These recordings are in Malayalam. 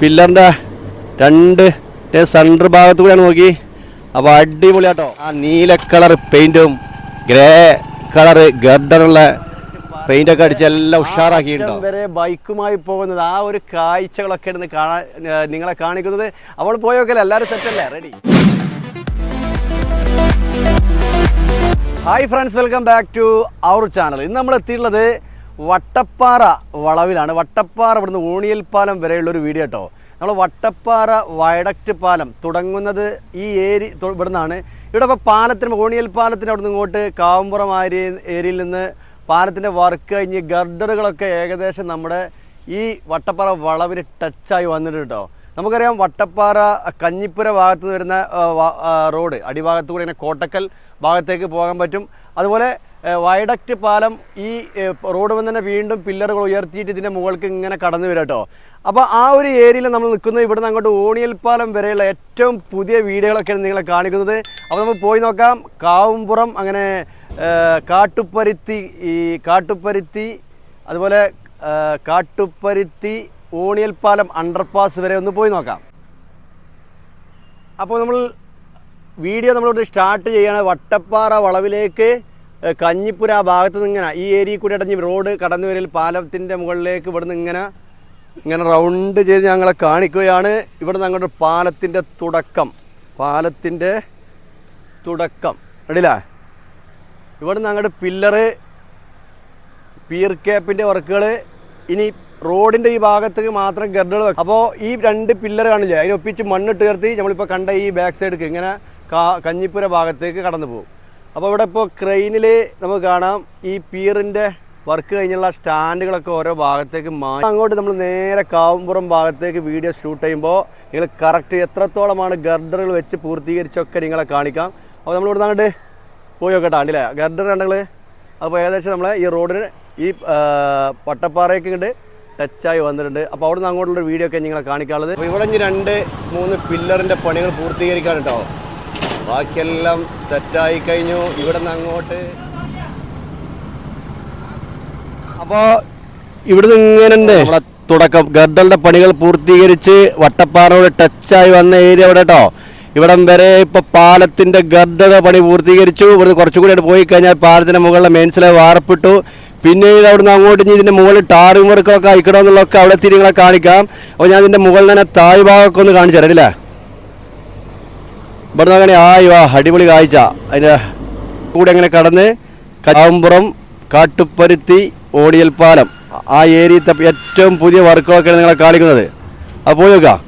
പില്ലറിന്റെ രണ്ട് സെന്റർ ഭാഗത്ത് കൂടെയാണ് നോക്കി. അപ്പോൾ അടിപൊളിയാട്ടോ ആ നീല കളർ പെയിന്റും ഗ്രേ കളർ ഗർഡറുള്ള ഒക്കെ അടിച്ച് എല്ലാം ഉഷാറാക്കിയിട്ടുണ്ടോ വരെ ബൈക്കുമായി പോകുന്നത് ആ ഒരു കാഴ്ചകളൊക്കെ ഇരുന്ന് കാണാൻ നിങ്ങളെ കാണിക്കുന്നത്. അവൾ പോയോക്കല്ലേ എല്ലാവരും സെറ്റല്ലേ ready hi friends welcome back to our channel ഇന്ന് നമ്മൾ എത്തിയിട്ടുള്ളത് വട്ടപ്പാറ വളവിലാണ്. വട്ടപ്പാറ ഇവിടുന്ന് ഊണിയൽ പാലം വരെയുള്ള ഒരു വീഡിയോ കേട്ടോ. നമ്മൾ വട്ടപ്പാറ വയഡക്റ്റ് പാലം തുടങ്ങുന്നത് ഈ ഏരി ഇവിടുന്നാണ്. ഇവിടെ ഇപ്പോൾ പാലത്തിന് ഊണിയൽ പാലത്തിന് അവിടുന്ന് ഇങ്ങോട്ട് കാവുംപുറം ഏരിയ ഏരിയയിൽ നിന്ന് പാലത്തിന്റെ വർക്ക് കഴിഞ്ഞ് ഗർഡറുകളൊക്കെ ഏകദേശം നമ്മുടെ ഈ വട്ടപ്പാറ വളവിന് ടച്ചായി വന്നിട്ടുണ്ട് കേട്ടോ. നമുക്കറിയാം വട്ടപ്പാറ കഞ്ഞിപ്പുര ഭാഗത്ത് നിന്ന് വരുന്ന റോഡ് അടിഭാഗത്ത് കൂടെ ഇങ്ങനെ കോട്ടക്കൽ ഭാഗത്തേക്ക് പോകാൻ പറ്റും. അതുപോലെ വയഡക്റ്റ് പാലം ഈ റോഡ് വന്ന് തന്നെ വീണ്ടും പില്ലറുകൾ ഉയർത്തിയിട്ട് ഇതിന്റെ മുകൾക്ക് ഇങ്ങനെ കടന്നു വരാം കേട്ടോ. അപ്പോൾ ആ ഒരു ഏരിയയിൽ നമ്മൾ നിൽക്കുന്നത് ഇവിടുന്ന് അങ്ങോട്ട് ഓണിയൽ പാലം വരെയുള്ള ഏറ്റവും പുതിയ വീടുകളൊക്കെയാണ് നിങ്ങളെ കാണിക്കുന്നത്. അപ്പോൾ നമുക്ക് പോയി നോക്കാം. കാവുംപുറം അങ്ങനെ കാട്ടുപ്പരുത്തി ഈ കാട്ടുപ്പരുത്തി അതുപോലെ കാട്ടുപ്പരുത്തി ഓണിയൽ പാലം അണ്ടർപാസ് വരെ ഒന്ന് പോയി നോക്കാം. അപ്പോൾ നമ്മൾ വീഡിയോ നമ്മളിവിടെ സ്റ്റാർട്ട് ചെയ്യാണ്. വട്ടപ്പാറ വളവിലേക്ക് കഞ്ഞിപ്പുര ഭാഗത്ത് നിന്ന് ഇങ്ങനെ ഈ ഏരിയയിൽ കൂടി അടഞ്ഞ് റോഡ് കടന്നു വരൽ പാലത്തിന്റെ മുകളിലേക്ക് നിന്ന് ഇങ്ങനെ ഇങ്ങനെ റൗണ്ട് ചെയ്ത് ഞങ്ങളെ കാണിക്കുകയാണ്. ഇവിടുന്ന് അങ്ങോട്ട് പാലത്തിന്റെ തുടക്കം. പാലത്തിന്റെ തുടക്കം. അടിയില്ല ഇവിടെ നിന്ന് അങ്ങോട്ട് പില്ലറ് പിയർ ക്യാപ്പിന്റെ വർക്കുകൾ ഇനി റോഡിന്റെ ഈ ഭാഗത്തേക്ക് മാത്രം ഗർഡുകൾ അപ്പോൾ ഈ രണ്ട് പില്ലർ കാണില്ലേ? അതിനൊപ്പിച്ച് മണ്ണിട്ട് കയർത്തി നമ്മളിപ്പോൾ കണ്ട ഈ ബാക്ക് സൈഡിലേക്ക് ഇങ്ങനെ കഞ്ഞിപ്പുര ഭാഗത്തേക്ക് കടന്നു പോകും. അപ്പോൾ ഇവിടെ ഇപ്പോൾ ക്രെയിനിൽ നമുക്ക് കാണാം ഈ പീറിന്റെ വർക്ക് കഴിഞ്ഞുള്ള സ്റ്റാൻഡുകളൊക്കെ ഓരോ ഭാഗത്തേക്ക് മാറ്റി അങ്ങോട്ട് നമ്മൾ നേരെ കാവുംപുറം ഭാഗത്തേക്ക് വീഡിയോ ഷൂട്ട് ചെയ്യുമ്പോൾ നിങ്ങൾ കറക്റ്റ് എത്രത്തോളമാണ് ഗർഡറുകൾ വെച്ച് പൂർത്തീകരിച്ചൊക്കെ നിങ്ങളെ കാണിക്കാം. അപ്പോൾ നമ്മൾ ഇവിടുന്ന് അങ്ങോട്ട് പോയി നോക്കട്ടെ കണ്ടില്ലേ? ഗർഡർ കണ്ടങ്ങൾ അപ്പോൾ ഏകദേശം നമ്മളെ ഈ റോഡിന് ഈ പട്ടപ്പാറയൊക്കെ ഉണ്ട് ടച്ചായി വന്നിട്ടുണ്ട്. അപ്പോൾ അവിടെ നിന്ന് അങ്ങോട്ടുള്ള വീഡിയോ ഒക്കെ നിങ്ങളെ കാണിക്കാനുള്ളത്. അപ്പോൾ ഇവിടെ രണ്ട് മൂന്ന് പില്ലറിന്റെ പണികൾ പൂർത്തീകരിക്കാൻ കേട്ടോ. ബാക്കിയെല്ലാം സെറ്റായി കഴിഞ്ഞു. ഇവിടെ നിന്ന് അങ്ങോട്ട്. അപ്പോൾ ഇവിടുന്ന് ഇങ്ങനെ നമ്മുടെ തുടക്കം. ഗർദളുടെ പണികൾ പൂർത്തീകരിച്ച് വട്ടപ്പാറയോട് ടച്ചായി വന്ന ഏരിയ അവിടെ കേട്ടോ. ഇവിടം വരെ ഇപ്പൊ പാലത്തിന്റെ ഗർഡറുടെ പണി പൂർത്തീകരിച്ചു. ഇവിടുന്ന് കുറച്ചുകൂടി കൂടി പോയി കഴിഞ്ഞാൽ പാലത്തിന്റെ മുകളിലെ മെയിൻസിലെ വാർപ്പിട്ടു. പിന്നീട് അവിടുന്ന് അങ്ങോട്ട് ഇനി ഇതിന്റെ മുകളിൽ ടാറിംഗ് വർക്കൊക്കെ അയക്കണമെന്നുള്ളതൊക്കെ അവിടെ തിരികളെ കാണിക്കാം. അപ്പോൾ ഞാൻ ഇതിന്റെ മുകളിൽ തന്നെ തായ് ഭാഗമൊക്കെ ഒന്ന് കാണിച്ചു തരാം അല്ലേ? ഇവിടുന്ന് അങ്ങനെ ആയി വാ അടിപൊളി കാഴ്ച. അതിന്റെ കൂടെ അങ്ങനെ കടന്ന് കാവുംപുറം കാട്ടുപരുത്തി ഓടിയൽ പാലം. ആ ഏരിയത്തെ ഏറ്റവും പുതിയ വർക്കുകളൊക്കെയാണ് നിങ്ങളെ കാണിക്കുന്നത്. അപ്പോൾ പോയി നോക്കാം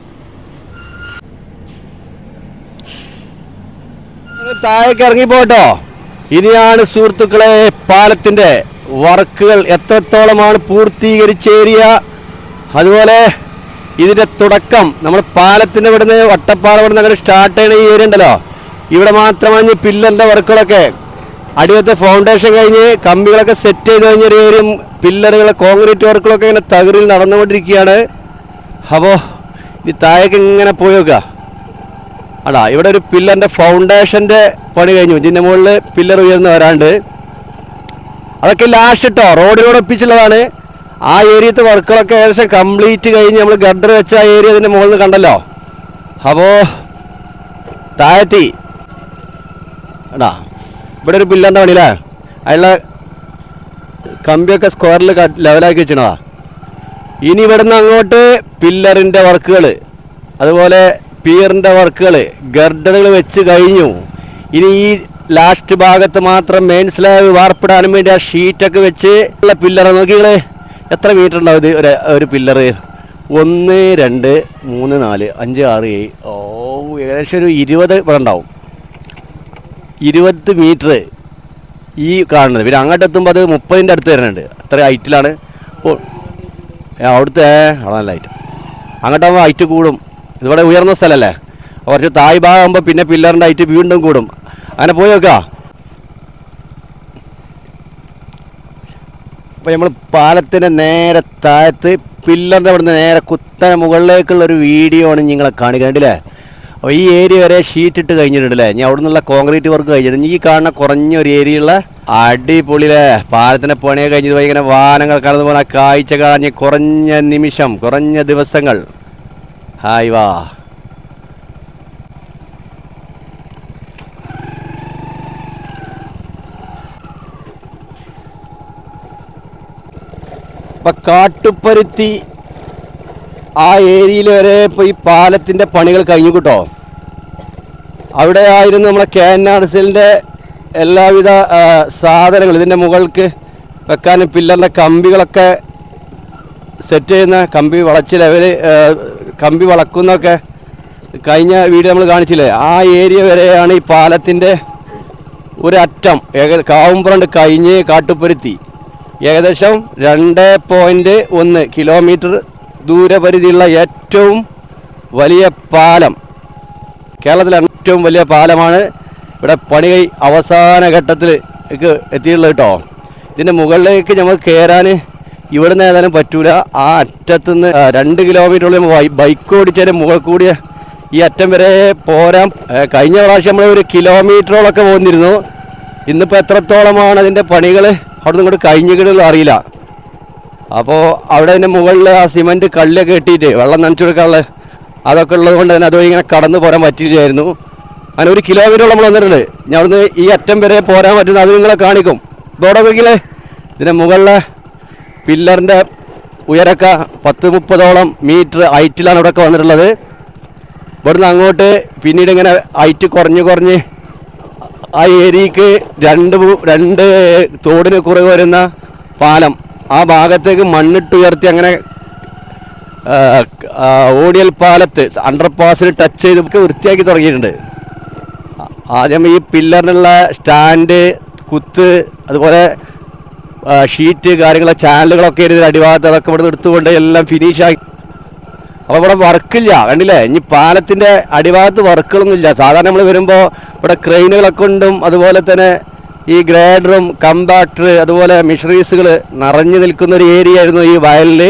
താഴേക്ക് ഇറങ്ങിപ്പോട്ടോ. ഇനിയാണ് സുഹൃത്തുക്കളെ പാലത്തിന്റെ വർക്കുകൾ. എത്രത്തോളമാണ് പൂർത്തീകരിച്ച ഏരിയ അതുപോലെ ഇതിന്റെ തുടക്കം നമ്മൾ പാലത്തിന്റെ ഇവിടുന്ന് വട്ടപ്പാറ ഇവിടുന്ന് അങ്ങനെ സ്റ്റാർട്ട് ചെയ്യുന്ന ഈ ഏരിയ ഉണ്ടല്ലോ. ഇവിടെ മാത്രമാണ് പില്ലന്റെ വർക്കുകളൊക്കെ. അടിവത്തെ ഫൗണ്ടേഷൻ കഴിഞ്ഞ് കമ്പികളൊക്കെ സെറ്റ് ചെയ്ത് കഴിഞ്ഞ ഒരു ഏരിയ പില്ലറുകൾ കോൺക്രീറ്റ് വർക്കുകളൊക്കെ ഇങ്ങനെ തകരിൽ നടന്നുകൊണ്ടിരിക്കുകയാണ്. അപ്പോൾ ഈ താഴേക്ക് ഇങ്ങനെ പോയി നോക്കുക. അടാ ഇവിടെ ഒരു പില്ലറിന്റെ ഫൗണ്ടേഷന്റെ പണി കഴിഞ്ഞു. ഇതിന്റെ മുകളിൽ പില്ലർ ഉയർന്ന് വരാണ്ട്. അതൊക്കെ ലാസ്റ്റ് ഇട്ടോ റോഡിലൂടെ ഒപ്പിച്ചുള്ളതാണ്. ആ ഏരിയത്തെ വർക്കുകളൊക്കെ ഏകദേശം കംപ്ലീറ്റ് കഴിഞ്ഞ് നമ്മൾ ഗഡർ വെച്ച ആ ഏരിയ അതിന്റെ മുകളിൽ കണ്ടല്ലോ? അപ്പോൾ താഴത്തി. എടാ ഇവിടെ ഒരു പില്ലറിന്റെ പണിയില്ലേ അതിലുള്ള കമ്പിയൊക്കെ സ്ക്വയറിൽ ലെവലാക്കി വെച്ചിണതാ. ഇനി ഇവിടുന്ന് അങ്ങോട്ട് പില്ലറിന്റെ വർക്കുകൾ അതുപോലെ പിയറിന്റെ വർക്കുകൾ ഗർഡറുകൾ വെച്ച് കഴിഞ്ഞു. ഇനി ഈ ലാസ്റ്റ് ഭാഗത്ത് മാത്രം മെയിൻ സ്ലാബ് വാർപ്പിടാനും വേണ്ടി ആ ഷീറ്റൊക്കെ വെച്ച് ഉള്ള പില്ലർ നോക്കികൾ എത്ര മീറ്റർ ഉണ്ടാവും ഇത്? ഒരു ഒരു പില്ലറ് ഒന്ന് രണ്ട് മൂന്ന് നാല് അഞ്ച് ആറ് ഓ ഏകദേശം ഒരു ഇരുപത് ഇവിടെ ഉണ്ടാവും. ഇരുപത് മീറ്റർ ഈ കാണുന്നത്. പിന്നെ അങ്ങോട്ട് എത്തുമ്പോൾ അത് മുപ്പതിന്റെ അടുത്ത് വരുന്നുണ്ട്. അത്ര ഹൈറ്റിലാണ് ഏ, അവിടുത്തെ അവിടെ നല്ല ഹൈറ്റ് അങ്ങോട്ടാകുമ്പോൾ ഹൈറ്റ് കൂടും. ഇതിവിടെ ഉയർന്ന സ്ഥലമല്ലേ കുറച്ച് തായ് ഭാഗമാകുമ്പോൾ പിന്നെ പില്ലറിന്റെ ഹൈറ്റ് വീണ്ടും കൂടും. അങ്ങനെ പോയി നോക്കാം. അപ്പോൾ നമ്മൾ പാലത്തിന്റെ നേരെ താഴത്ത് പില്ലറിന്റെ അവിടുന്ന് നേരെ കുത്തന മുകളിലേക്കുള്ള ഒരു വീഡിയോ ആണ് നിങ്ങളെ കാണിക്കണ്ടില്ലേ അപ്പോൾ ഈ ഏരിയ വരെ ഷീറ്റ് ഇട്ട് കഴിഞ്ഞിട്ടുണ്ടല്ലേ ഞാൻ അവിടെ നിന്നുള്ള കോൺക്രീറ്റ് വർക്ക് കഴിഞ്ഞിട്ടുണ്ട്. ഈ കാണുന്ന കുറഞ്ഞൊരു ഏരിയയുള്ള അടിപൊളിയിലെ പാലത്തിന്റെ പണിയെ കഴിഞ്ഞത് ഇങ്ങനെ വാഹനങ്ങൾ കടന്നു പോകുന്ന കാഴ്ച കാണി കുറഞ്ഞ നിമിഷം കുറഞ്ഞ ദിവസങ്ങൾ. ഹായ് വാ. ഇപ്പൊ കാട്ടുപരുത്തി ആ ഏരിയയിൽ വരെ ഇപ്പൊ ഈ പാലത്തിന്റെ പണികൾ കഴിഞ്ഞു കിട്ടോ. അവിടെ ആയിരുന്നു നമ്മളെ കെ എൻ ആർ സിലിന്റെ എല്ലാവിധ സാധനങ്ങൾ. ഇതിന്റെ മുകൾക്ക് വെക്കാനും പില്ലറിന്റെ കമ്പികളൊക്കെ സെറ്റ് ചെയ്യുന്ന കമ്പി വളച്ച് ലെവൽ കമ്പി വളക്കുന്നൊക്കെ കഴിഞ്ഞ വീഡിയോ നമ്മൾ കാണിച്ചില്ലേ? ആ ഏരിയ വരെയാണ് ഈ പാലത്തിന്റെ ഒരറ്റം. ഏക കഴിഞ്ഞ് കാട്ടുപരുത്തി. ഏകദേശം രണ്ട് പോയിന്റ് ഒന്ന് കിലോമീറ്റർ ദൂരപരിധിയുള്ള ഏറ്റവും വലിയ പാലം. കേരളത്തിലെ ഏറ്റവും വലിയ പാലമാണ് ഇവിടെ പണി അവസാന ഘട്ടത്തിൽ എത്തിയിട്ടുള്ളത് കേട്ടോ ഇതിന്റെ മുകളിലേക്ക് നമുക്ക് കയറാൻ ഇവിടുന്ന് ഏതായാലും പറ്റൂല. ആ അറ്റത്തുനിന്ന് നിന്ന് രണ്ട് കിലോമീറ്ററോളം ബൈക്ക് ഓടിച്ചതിന് മുകളിൽ കൂടിയ ഈ അറ്റം വരെ പോരാൻ കഴിഞ്ഞ പ്രാവശ്യം നമ്മൾ ഒരു കിലോമീറ്ററോളൊക്കെ പോന്നിരുന്നു. ഇന്നിപ്പോൾ എത്രത്തോളമാണ് അതിന്റെ പണികൾ അവിടെ ഇങ്ങോട്ട് കഴിഞ്ഞിട്ടുള്ള അറിയില്ല. അപ്പോൾ അവിടെ അതിന്റെ മുകളിൽ ആ സിമന്റ് കല്ലൊക്കെ കെട്ടിയിട്ട് വെള്ളം നനച്ചു കൊടുക്കാനുള്ള അതൊക്കെ ഉള്ളത് കൊണ്ട് തന്നെ അതുവഴി ഇങ്ങനെ കടന്നു പോരാൻ പറ്റില്ലായിരുന്നു അങ്ങനെ ഒരു കിലോമീറ്ററോളം നമ്മൾ വന്നിട്ടുണ്ട്. ഞാൻ അവിടുന്ന് ഈ അറ്റം വരെ പോരാൻ പറ്റുന്ന അത് നിങ്ങളെ കാണിക്കും. ഇതോടെ നോക്കിയില്ലേ? ഇതിന്റെ മുകളിലെ പില്ലറിന്റെ ഉയരക്ക പത്ത് മുപ്പതോളം മീറ്റർ ഹൈറ്റിലാണ് ഇവിടെയൊക്കെ വന്നിട്ടുള്ളത്. ഇവിടുന്ന് അങ്ങോട്ട് പിന്നീട് ഇങ്ങനെ ഹൈറ്റ് കുറഞ്ഞ് കുറഞ്ഞ് ആ ഏരിയക്ക് രണ്ട് രണ്ട് തോടിന് കുറവ് വരുന്ന പാലം. ആ ഭാഗത്തേക്ക് മണ്ണിട്ടുയർത്തി അങ്ങനെ ഓടിയൽ പാലത്ത് അണ്ടർ പാസിൽ ടച്ച് ചെയ്ത് വൃത്തിയാക്കി തുടങ്ങിയിട്ടുണ്ട്. ആദ്യം ഈ പില്ലറിനുള്ള സ്റ്റാൻഡ് കുത്ത് അതുപോലെ ഷീറ്റ് കാര്യങ്ങളെ ചാനലുകളൊക്കെ ഇരുന്ന് അടിഭാഗത്ത് അതൊക്കെ ഇവിടെ എടുത്തുകൊണ്ട് എല്ലാം ഫിനിഷ് ആക്കി. അപ്പോൾ ഇവിടെ വർക്കില്ല കണ്ടില്ലേ? ഇനി പാലത്തിന്റെ അടിഭാഗത്ത് വർക്കുകളൊന്നും ഇല്ല. സാധാരണ നമ്മൾ വരുമ്പോൾ ഇവിടെ ക്രെയിനുകളൊക്കെ ഉണ്ടും അതുപോലെ തന്നെ ഈ ഗ്രേഡറും കമ്പാക്ടർ അതുപോലെ മിഷറീസുകൾ നിറഞ്ഞു നിൽക്കുന്ന ഒരു ഏരിയ ആയിരുന്നു ഈ വയലിൽ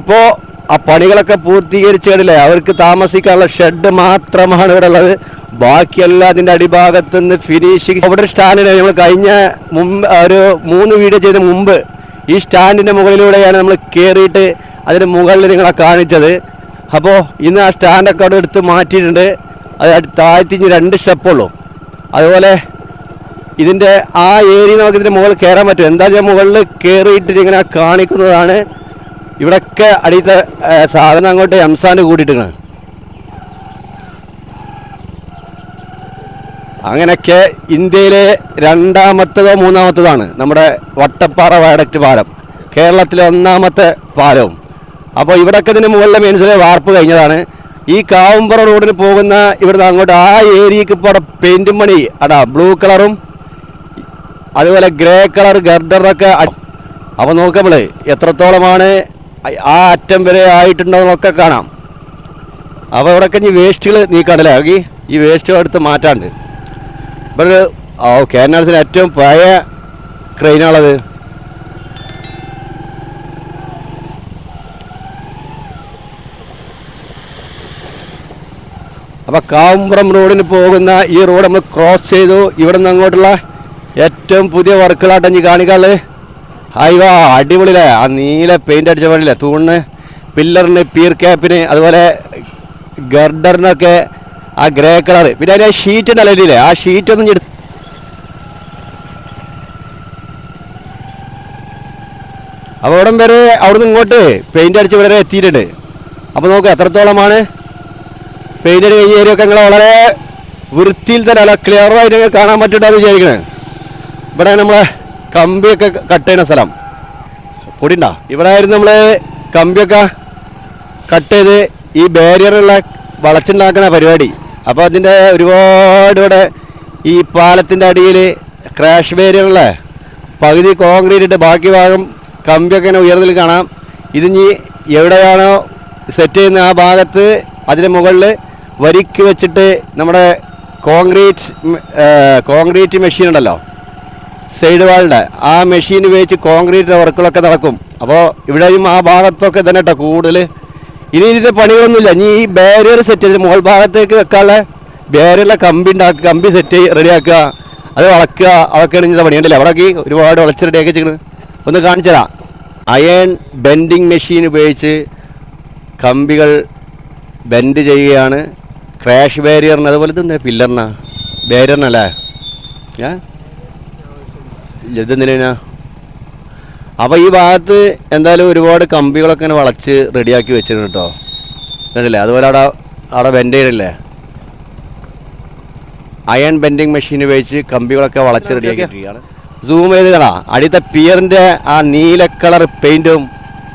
ഇപ്പോൾ ആ പണികളൊക്കെ പൂർത്തീകരിച്ച് കണ്ടില്ലേ? അവർക്ക് താമസിക്കാനുള്ള ഷെഡ് മാത്രമാണ് ഇവിടെ ഉള്ളത്. ബാക്കിയെല്ലാം അതിന്റെ അടിഭാഗത്ത് നിന്ന് ഫിനിഷിങ് അവിടെ സ്റ്റാൻഡിന് നമ്മൾ കഴിഞ്ഞ മുമ്പ് ഒരു മൂന്ന് വീഡിയോ ചെയ്ത മുമ്പ് ഈ സ്റ്റാൻഡിന്റെ മുകളിലൂടെയാണ് നമ്മൾ കയറിയിട്ട് അതിന് മുകളിൽ നിങ്ങളെ കാണിച്ചത്. അപ്പോൾ ഇന്ന് ആ സ്റ്റാൻഡൊക്കെ അവിടെ എടുത്ത് മാറ്റിയിട്ടുണ്ട്. അത് താഴ്ത്തിഞ്ഞ് രണ്ട് സ്റ്റെപ്പുള്ളൂ അതുപോലെ ഇതിന്റെ ആ ഏരിയ നമുക്ക് ഇതിന്റെ മുകളിൽ കയറാൻ പറ്റും. എന്തായാലും മുകളിൽ കയറിയിട്ട് ഇങ്ങനെ കാണിക്കുന്നതാണ്. ഇവിടെയൊക്കെ അടിയത്തെ സാധനം അങ്ങോട്ട് എംസാൻ കൂട്ടിയിട്ടാണ് അങ്ങനെയൊക്കെ ഇന്ത്യയിലെ രണ്ടാമത്തതോ മൂന്നാമത്തതാണ് നമ്മുടെ വട്ടപ്പാറ വയഡക്റ്റ് പാലം. കേരളത്തിലെ ഒന്നാമത്തെ പാലവും. അപ്പോൾ ഇവിടെയൊക്കെ ഇതിന് മുകളിലെ മെയിൻസിലെ വാർപ്പ് കഴിഞ്ഞതാണ്. ഈ കാവുമ്പറ റോഡിന് പോകുന്ന ഇവിടുന്ന് അങ്ങോട്ട് ആ ഏരിയക്ക് ഇപ്പോൾ അവിടെ പെയിന്റും പണി അടാ ബ്ലൂ കളറും അതുപോലെ ഗ്രേ കളർ ഗർഡറൊക്കെ അപ്പോൾ നോക്കുമ്പോൾ എത്രത്തോളമാണ് ആ അറ്റം വരെ ആയിട്ടുണ്ടോന്നൊക്കെ കാണാം. അപ്പോൾ ഇവിടെയൊക്കെ ഇനി വേസ്റ്റുകൾ നീക്കാണ്ടല്ലേ ആകി ഈ വേസ്റ്റുകൾ എടുത്ത് മാറ്റാണ്ട്. ഇവിടെ ഓ കേരളത്തിന് ഏറ്റവും പഴയ ക്രെയിനാണത് അപ്പോൾ കാവുമ്പുറം റോഡിന് പോകുന്ന ഈ റോഡ് നമ്മൾ ക്രോസ് ചെയ്തു. ഇവിടെ നിന്ന് അങ്ങോട്ടുള്ള ഏറ്റവും പുതിയ വർക്കുകളായിട്ട് ഇനി കാണിക്കാൾ ഹൈവാ അടിപൊളിയിലെ ആ നീല പെയിന്റ് അടിച്ച പണിയില്ലേ തൂണിന് പില്ലറിന് പീർ ക്യാപ്പിന് അതുപോലെ ഗർഡറിനൊക്കെ ആ ഗ്രേ കളർ പിന്നെ അതിന് ഷീറ്റ് ഉണ്ടല്ലേ ആ ഷീറ്റ് ഒന്നും എടുത്ത് ഇവിടം വരെ അവിടുന്ന് ഇങ്ങോട്ട് പെയിന്റ് അടിച്ച് വരെ എത്തിയിട്ടുണ്ട്. അപ്പോൾ നോക്ക് എത്രത്തോളമാണ്? പെയിന്റ് കഴിഞ്ഞ ഏരിയ ഒക്കെ നിങ്ങളെ വളരെ വൃത്തിയിൽ തന്നെ അല്ല ക്ലിയർ ആയിട്ട് നിങ്ങൾക്ക് കാണാൻ പറ്റുണ്ടെന്ന് വിചാരിക്കണേ. ഇവിടെ നമ്മളെ കമ്പിയൊക്കെ കട്ട് ചെയ്യുന്ന സ്ഥലം. പൊടിണ്ടാ ഇവിടെ ആയിരുന്നു നമ്മൾ കമ്പിയൊക്കെ കട്ട് ചെയ്ത് ഈ ബാരിയറുള്ള വളച്ചുണ്ടാക്കുന്ന പരിപാടി. അപ്പോൾ അതിന്റെ ഒരുപാട് ഇവിടെ ഈ പാലത്തിന്റെ അടിയിൽ ക്രാഷ് ബാരിയറുള്ള പകുതി കോൺക്രീറ്റ് ഇട്ട് ബാക്കി ഭാഗം കമ്പിയൊക്കെ ഇങ്ങനെ ഉയർന്നിൽ കാണാം ഇതിനി എവിടെയാണോ സെറ്റ് ചെയ്യുന്ന ആ ഭാഗത്ത് അതിന് മുകളിൽ വരിക്ക് വെച്ചിട്ട് നമ്മുടെ കോൺക്രീറ്റ് കോൺക്രീറ്റ് മെഷീൻ ഉണ്ടല്ലോ? സൈഡ് വാളിന്റെ. ആ മെഷീൻ ഉപയോഗിച്ച് കോൺക്രീറ്റ് വർക്കുകളൊക്കെ നടക്കും. അപ്പോൾ ഇവിടെയും ആ ഭാഗത്തൊക്കെ തന്നെ കേട്ടോ കൂടുതൽ. ഇനി ഇതിന്റെ പണികളൊന്നുമില്ല. ഇനി ഈ ബാരിയർ സെറ്റ് ചെയ്ത് മുകൾ ഭാഗത്തേക്ക് വെക്കാനുള്ള ബാരിയറിലെ കമ്പി ഉണ്ടാക്കുക കമ്പി സെറ്റ് റെഡിയാക്കുക അത് വളക്കുക അതൊക്കെയാണ് ഇതിന്റെ പണി. ഉണ്ടല്ലേ അവിടെയൊക്കെ ഒരുപാട് വളച്ച് റെഡിയാക്കി വെച്ചിരിക്കുന്നത് ഒന്ന് കാണിച്ചതാ അയൺ ബെൻഡിങ് മെഷീൻ ഉപയോഗിച്ച് കമ്പികൾ ബെൻഡ് ചെയ്യുകയാണ്. ക്രാഷ് ബാരിയറിന് അതുപോലെ തന്നെ പില്ലറിനാ ബാരിയറിനല്ലേ ഏ? ഇതെന്തിനാ അപ്പോൾ ഈ ഭാഗത്ത് എന്തായാലും ഒരുപാട് കമ്പികളൊക്കെ ഇങ്ങനെ വളച്ച് റെഡിയാക്കി വെച്ചിട്ടുണ്ട് കേട്ടോ കണ്ടില്ലേ? അതുപോലെ അവിടെ അവിടെ ബെൻഡ് ചെയ്യണില്ലേ അയൺ ബെൻഡിങ് മെഷീൻ ഉപയോഗിച്ച് കമ്പികളൊക്കെ വളച്ച് റെഡിയാക്കിയിട്ടിരിക്കുകയാണ് സൂം ചെയ്ത് കാണാം. അടിയത്തെ പിയറിന്റെ ആ നീല കളർ പെയിന്റും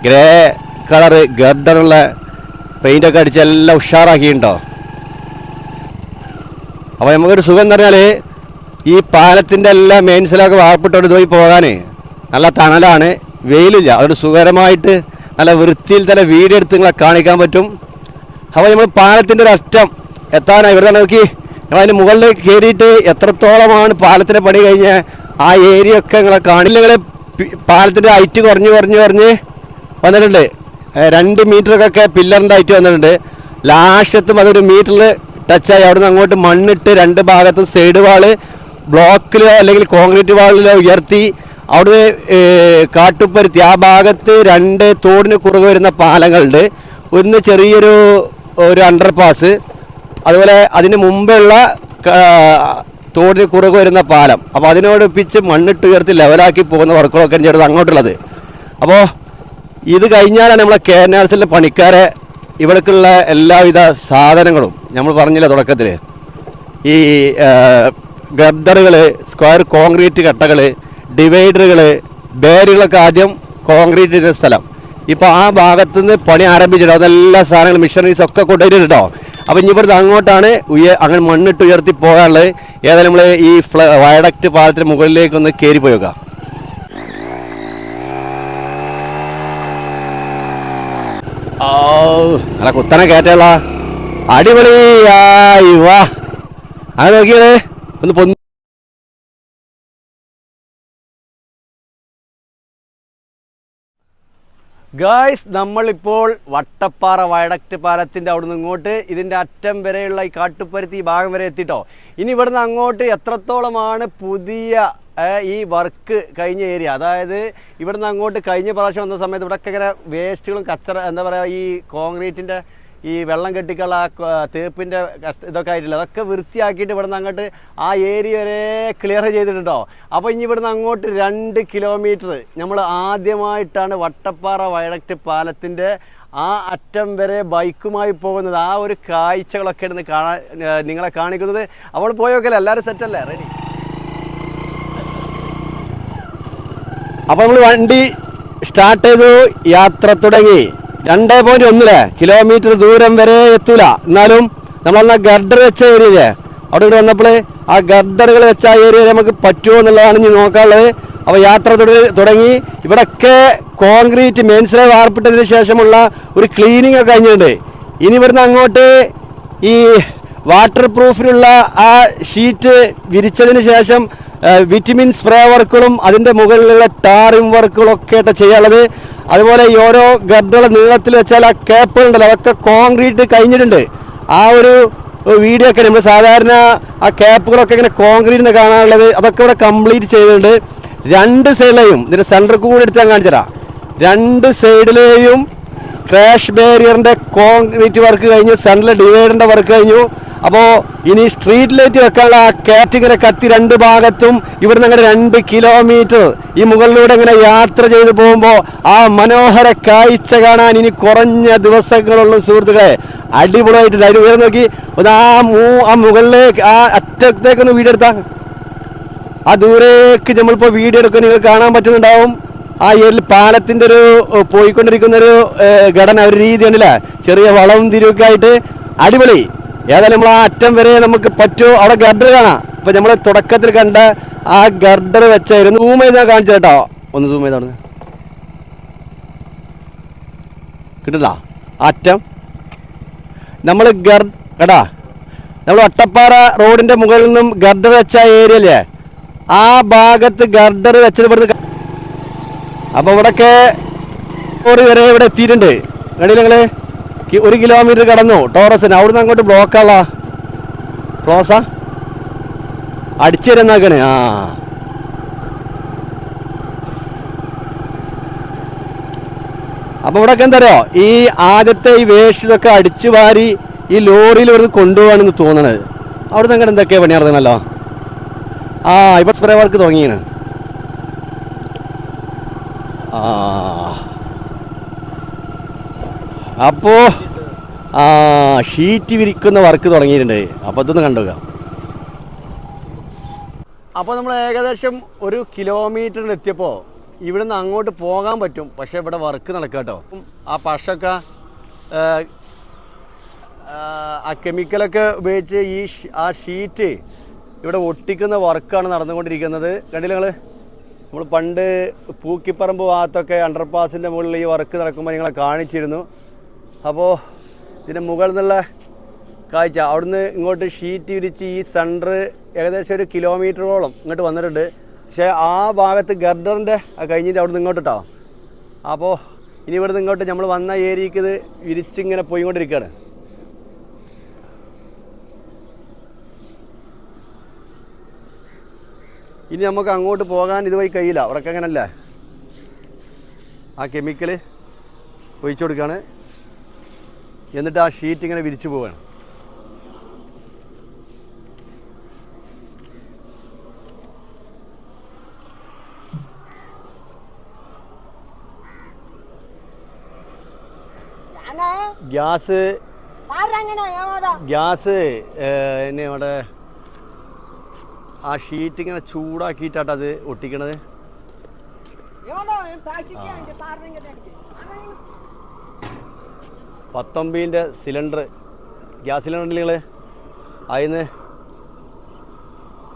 ഗ്രേ കളർ ഗർഡറുള്ള പെയിന്റൊക്കെ അടിച്ച് എല്ലാം ഉഷാറാക്കിയിട്ടുണ്ടോ അപ്പോൾ നമുക്കൊരു സുഖം എന്ന് പറഞ്ഞാൽ ഈ പാലത്തിന്റെ എല്ലാ മെയിൻസിലൊക്കെ വാർപ്പിട്ടോട് പോയി പോകാനേ നല്ല തണലാണ് വെയിലില്ല. അതൊരു സുഖകരമായിട്ട് നല്ല വൃത്തിയിൽ തന്നെ വീഡിയോ എടുത്ത് നിങ്ങളെ കാണിക്കാൻ പറ്റും. അപ്പോൾ നമ്മൾ പാലത്തിന്റെ ഒരു അറ്റം എത്താനായി. ഇവിടെ നോക്കി. നമ്മൾ അതിന് മുകളിൽ കയറിയിട്ട് എത്രത്തോളമാണ് പാലത്തിന്റെ പണി കഴിഞ്ഞ് ആ ഏരിയ ഒക്കെ നിങ്ങളെ കാണില്ല നിങ്ങൾ പാലത്തിന്റെ ഹൈറ്റ് കുറഞ്ഞ് കുറഞ്ഞ് കുറഞ്ഞ് വന്നിട്ടുണ്ട്. രണ്ട് മീറ്ററൊക്കെ പില്ലറിന്റെ ഹൈറ്റ് വന്നിട്ടുണ്ട്. ലാസ്റ്റത്തും അതൊരു മീറ്ററിൽ ടച്ചായി. അവിടെ നിന്ന് അങ്ങോട്ട് മണ്ണിട്ട് രണ്ട് ഭാഗത്തും സൈഡ് വാൾ ബ്ലോക്കിലോ അല്ലെങ്കിൽ കോൺക്രീറ്റ് വാളിലോ ഉയർത്തി. അവിടെ കാട്ടുപരുത്തി ആ ഭാഗത്ത് രണ്ട് തോടിന് കുറുകെ വരുന്ന പാലങ്ങളുണ്ട്. ഒന്ന് ചെറിയൊരു ഒരു അണ്ടർ പാസ് അതുപോലെ അതിന് മുമ്പുള്ള തോടിന് കുറുകെ വരുന്ന പാലം. അപ്പോൾ അതിനോടൊപ്പിച്ച് മണ്ണിട്ട് ഉയർത്തി ലെവലാക്കി പോകുന്ന വർക്കുകളൊക്കെ ചെയ്തത് അങ്ങോട്ടുള്ളത്. അപ്പോൾ ഇത് കഴിഞ്ഞാലാണ് നമ്മളെ കെ എൻ ആർ സിലെ പണിക്കാരെ ഇവിടേക്കുള്ള എല്ലാവിധ സാധനങ്ങളും നമ്മൾ പറഞ്ഞില്ല തുടക്കത്തിൽ ഈ ഗർദറുകൾ സ്ക്വയർ കോൺക്രീറ്റ് കട്ടകൾ ഡിവൈഡറുകൾ ബേരുകളൊക്കെ ആദ്യം കോൺക്രീറ്റ് ചെയ്ത സ്ഥലം. ഇപ്പോൾ ആ ഭാഗത്തു നിന്ന് പണി ആരംഭിച്ചിട്ടോ അതെല്ലാ സാധനങ്ങളും മിഷനറീസ് ഒക്കെ കൊണ്ടുവരും കേട്ടോ അപ്പോൾ ഇനി ഇവിടുന്ന് അങ്ങോട്ടാണ് ഉയ അങ്ങനെ മണ്ണിട്ട് ഉയർത്തി പോകാനുള്ളത്. ഏതായാലും നമ്മൾ ഈ ഫ്ല വയഡക്റ്റ് പാലത്തിന് മുകളിലേക്കൊന്ന് കയറി പോയി നോക്കാം ഓ നല്ല കുത്തനെ കയറ്റല്ല അടിപൊളി അങ്ങനെ നോക്കിയത്. ഒന്ന് പൊന്നി ഗായ്സ് നമ്മളിപ്പോൾ വട്ടപ്പാറ വയഡക്റ്റ് പാലത്തിന്റെ അവിടെ നിന്ന് ഇങ്ങോട്ട് ഇതിന്റെ അറ്റം വരെയുള്ള ഈ കാട്ടുപരുത്തി ഈ ഭാഗം വരെ എത്തിട്ടോ. ഇനി ഇവിടുന്ന് അങ്ങോട്ട് എത്രത്തോളമാണ് പുതിയ ഈ വർക്ക് കഴിഞ്ഞ ഏരിയ അതായത് ഇവിടുന്ന് അങ്ങോട്ട് കഴിഞ്ഞ പ്രാവശ്യം വന്ന സമയത്ത് ഇവിടെയൊക്കെ ഇങ്ങനെ വേസ്റ്റുകളും കച്ചറ എന്താ പറയുക ഈ കോൺക്രീറ്റിന്റെ ഈ വെള്ളം കെട്ടിക്കുള്ള ആ തേപ്പിന്റെ കഷ്ട ഇതൊക്കെ ആയിട്ടില്ല അതൊക്കെ വൃത്തിയാക്കിയിട്ട് ഇവിടുന്ന് അങ്ങോട്ട് ആ ഏരിയ വരെ ക്ലിയർ ചെയ്തിട്ടുണ്ടോ? അപ്പോൾ ഇനി ഇവിടുന്ന് അങ്ങോട്ട് രണ്ട് കിലോമീറ്റർ നമ്മൾ ആദ്യമായിട്ടാണ് വട്ടപ്പാറ വയഡക്റ്റ് പാലത്തിന്റെ ആ അറ്റം വരെ ബൈക്കുമായി പോകുന്നത്. ആ ഒരു കാഴ്ചകളൊക്കെ ഇരുന്ന് കാണാൻ നിങ്ങളെ കാണിക്കുന്നത്. അവൾ പോയോക്കല്ലേ എല്ലാവരും സെറ്റല്ലേ റെഡി അപ്പോൾ നമ്മൾ വണ്ടി സ്റ്റാർട്ട് ചെയ്തു യാത്ര തുടങ്ങി. രണ്ട് പോയിന്റ് ഒന്നില്ലേ കിലോമീറ്റർ ദൂരം വരെ എത്തൂല. എന്നാലും നമ്മളന്ന് ഗർഡർ വെച്ച ഏരിയയില്ലേ അവിടെ ഇവിടെ വന്നപ്പോൾ ആ ഗർഡറുകൾ വെച്ച ആ ഏരിയ നമുക്ക് പറ്റുമോ എന്നുള്ളതാണ് ഇനി നോക്കാനുള്ളത്. അപ്പോൾ യാത്ര തുട- തുടങ്ങി. ഇവിടൊക്കെ കോൺക്രീറ്റ് മെയിൻസിലെ വാർപ്പിട്ടതിന് ശേഷമുള്ള ഒരു ക്ലീനിങ് ഒക്കെ കഴിഞ്ഞിട്ടുണ്ട്. ഇനി ഇവിടുന്ന് അങ്ങോട്ട് ഈ വാട്ടർ പ്രൂഫിലുള്ള ആ ഷീറ്റ് വിരിച്ചതിന് ശേഷം വിറ്റമിൻ സ്പ്രേ വർക്കുകളും അതിന്റെ മുകളിലുള്ള ടാറിം വർക്കുകളും ഒക്കെ ആയിട്ട് ചെയ്യാനുള്ളത്. അതുപോലെ ഈ ഓരോ ഗർഡുകൾ നീളത്തിൽ വെച്ചാൽ ആ കേപ്പുകളുണ്ടല്ലോ അതൊക്കെ കോൺക്രീറ്റ് കഴിഞ്ഞിട്ടുണ്ട്. ആ ഒരു വീഡിയോ ഒക്കെ നമ്മൾ സാധാരണ ആ കേപ്പുകളൊക്കെ ഇങ്ങനെ കോൺക്രീറ്റിന് കാണാനുള്ളത് അതൊക്കെ ഇവിടെ കംപ്ലീറ്റ് ചെയ്തിട്ടുണ്ട്. രണ്ട് സൈഡിലെയും ഇതിന്റെ സെന്റർ കൂടി എടുത്ത് ഞാൻ രണ്ട് സൈഡിലെയും ക്രാഷ് ബാരിയറിന്റെ കോൺക്രീറ്റ് വർക്ക് കഴിഞ്ഞു സെൻട്രൽ ഡിവൈഡറിന്റെ വർക്ക് കഴിഞ്ഞു. അപ്പോൾ ഇനി സ്ട്രീറ്റ് ലൈറ്റ് വെക്കാനുള്ള ആ കാറ്റിങ്ങനെ കത്തി രണ്ട് ഭാഗത്തും ഇവിടുന്ന് അങ്ങനെ രണ്ട് കിലോമീറ്റർ ഈ മുകളിലൂടെ ഇങ്ങനെ യാത്ര ചെയ്തു പോകുമ്പോൾ ആ മനോഹര കാഴ്ച കാണാൻ ഇനി കുറഞ്ഞ ദിവസങ്ങളുള്ള സുഹൃത്തുക്കളെ അടിപൊളിയായിട്ട് അതിന് ഉയർന്നു നോക്കി. ഒന്ന് ആ മൂ ആ മുകളിലേക്ക് ആ അറ്റത്തേക്കൊന്ന് വീഡിയോ ആ ദൂരേക്ക് നമ്മളിപ്പോൾ വീഡിയോ എടുക്കുക നിങ്ങൾക്ക് കാണാൻ പറ്റുന്നുണ്ടാവും. ആ ഏരിയയിൽ പാലത്തിന്റെ ഒരു പോയിക്കൊണ്ടിരിക്കുന്ന ഒരു ഘടന ഒരു രീതിണ്ടല്ലേ ചെറിയ വളവും തിരിവൊക്കെ ആയിട്ട്. അടിപൊളി. ഏതായാലും നമ്മൾ ആ അറ്റം വരെ നമുക്ക് പറ്റുമോ അവിടെ ഗർഡർ കാണാം. ഇപ്പം നമ്മൾ തുടക്കത്തിൽ കണ്ട ആ ഗർഡർ വെച്ചായിരുന്നു. സൂം ചെയ്താൽ കാണിച്ചു കേട്ടോ ഒന്ന് സൂം ചെയ്താണ് കിട്ടില്ല? അറ്റം. നമ്മൾ ഗർ കേട്ടാ നമ്മൾ ഒട്ടപ്പാറ റോഡിന്റെ മുകളിൽ നിന്നും ഗർഡർ വെച്ച ഏരിയ അല്ലേ ആ ഭാഗത്ത് ഗർഡർ വെച്ചത് ഇവിടുന്ന് ക- അപ്പൊ ഇവിടൊക്കെ ഒരു വരെ ഇവിടെ എത്തിയിട്ടുണ്ട്. കണ്ടില്ല നിങ്ങൾ? ഒരു കിലോമീറ്റർ കടന്നു. ടോറസിന് അവിടുന്ന് അങ്ങോട്ട് ബ്ലോക്കാളാ ക്ലോസാ അടിച്ചു തരുന്നാക്കണേ ആ. അപ്പോൾ ഇവിടെ എന്താ ഈ ആദ്യത്തെ ഈ വേസ്റ്റ് അടിച്ചു വാരി ഈ ലോറിയിൽ ഇവിടുന്ന് കൊണ്ടുപോകാണെന്ന് തോന്നണത്. അവിടുന്ന് അങ്ങനെ എന്തൊക്കെയാ പണി നടന്നല്ലോ ആ ഇപ്പൊ സ്പ്രേ വർക്ക് തുടങ്ങിയാണ് അപ്പോ ആ ഷീറ്റ് വിരിക്കുന്ന വർക്ക് തുടങ്ങിയിട്ടുണ്ട്. അപ്പോൾ ഇതൊന്ന് കണ്ടുക അപ്പോൾ നമ്മൾ ഏകദേശം ഒരു കിലോമീറ്ററിൽ എത്തിയപ്പോൾ ഇവിടുന്ന് അങ്ങോട്ട് പോകാൻ പറ്റും. പക്ഷേ ഇവിടെ വർക്ക് നടക്കുക ആ ആ, ആ കെമിക്കലൊക്കെ ഉപയോഗിച്ച് ഈ ആ ഷീറ്റ് ഇവിടെ ഒട്ടിക്കുന്ന വർക്കാണ് നടന്നുകൊണ്ടിരിക്കുന്നത്. കണ്ടില്ല നിങ്ങൾ നമ്മൾ പണ്ട് പൂക്കിപ്പറമ്പ് ഭാഗത്തൊക്കെ അണ്ടർപാസിന്റെ മുകളിൽ ഈ വർക്ക് നടക്കുമ്പോൾ നിങ്ങളെ കാണിച്ചിരുന്നു. അപ്പോൾ ഇതിന്റെ മുകളിൽ നിന്നുള്ള കാഴ്ച. അവിടുന്ന് ഇങ്ങോട്ട് ഷീറ്റ് വിരിച്ച് ഈ സെന്റർ ഏകദേശം ഒരു കിലോമീറ്ററോളം ഇങ്ങോട്ട് വന്നിട്ടുണ്ട്. പക്ഷേ ആ ഭാഗത്ത് ഗർഡറിന്റെ കഴിഞ്ഞിട്ട് അവിടുന്ന് ഇങ്ങോട്ട് ഇട്ടോ അപ്പോൾ ഇനി ഇവിടുന്ന് ഇങ്ങോട്ട് നമ്മൾ വന്ന ഏരിയക്ക് ഇത് വിരിച്ചിങ്ങനെ പോയിക്കൊണ്ടിരിക്കുകയാണ്. ഇനി നമുക്ക് അങ്ങോട്ട് പോകാൻ ഇതുവഴി കഴിയില്ല. അവിടെ അങ്ങനല്ലേ? ആ കെമിക്കൽ ഒഴിച്ചു കൊടുക്കുകയാണ്. എന്നിട്ട് ആ ഷീറ്റ് ഇങ്ങനെ വിരിച്ചു പോവാണ്. ഗ്യാസ് ഗ്യാസ് എന്നെ അവിടെ ആ ഷീറ്റ് ഇങ്ങനെ ചൂടാക്കിയിട്ടാട്ടത് ഒട്ടിക്കണത്. പത്തൊമ്പതിന്റെ സിലിണ്ടർ. ഗ്യാസ് സിലിണ്ടർ നിങ്ങൾ അതിന്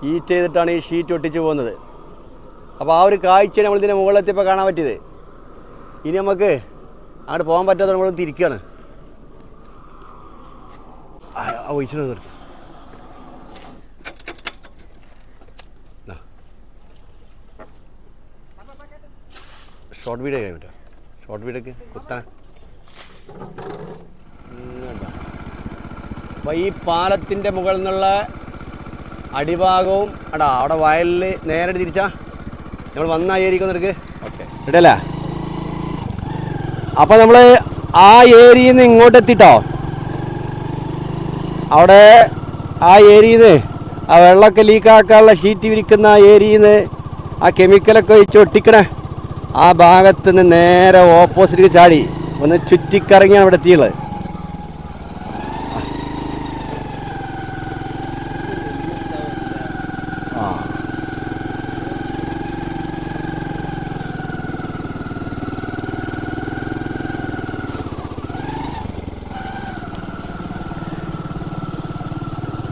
ഹീറ്റ് ചെയ്തിട്ടാണ് ഈ ഷീറ്റ് ഒട്ടിച്ച് പോകുന്നത്. അപ്പോൾ ആ ഒരു കാഴ്ച നമ്മൾ ഇതിന്റെ മുകളിലെത്തിയപ്പോൾ കാണാൻ പറ്റിയത്. ഇനി നമുക്ക് അങ്ങോട്ട് പോകാൻ പറ്റാത്ത നമ്മൾ തിരിക്കുകയാണ് ഒഴിച്ചിട്ട് ഷോർട്ട് വീഡിയോ കഴിയാൻ പറ്റുമോ ഷോർട്ട് വീഡിയോക്ക് കുത്താൻ. അപ്പോൾ ഈ പാലത്തിന്റെ മുകളിൽ നിന്നുള്ള അടിഭാഗവും അടാ അവിടെ വയലിൽ നേരെ തിരിച്ചാ. നമ്മൾ വന്നായിരിക്കും നിനക്ക് ഓക്കെ. ഇടല്ലേ? അപ്പോൾ നമ്മൾ ആ ഏരിയയിൽ നിന്ന് ഇങ്ങോട്ട് എത്തിട്ടോ? അവിടെ ആ ഏരിയയിൽ നിന്ന് ആ വെള്ളമൊക്കെ ലീക്കാക്കാനുള്ള ഷീറ്റ് വിരിക്കുന്ന ആ ഏരിയയിൽ നിന്ന് ആ കെമിക്കലൊക്കെ വെച്ച് ഒട്ടിക്കണേ. ആ ഭാഗത്ത് നിന്ന് നേരെ ഓപ്പോസിറ്റ് ചാടി. ഒന്ന് ചുറ്റിക്കറങ്ങിയാണ് അവിടെ എത്തിയുള്ളത്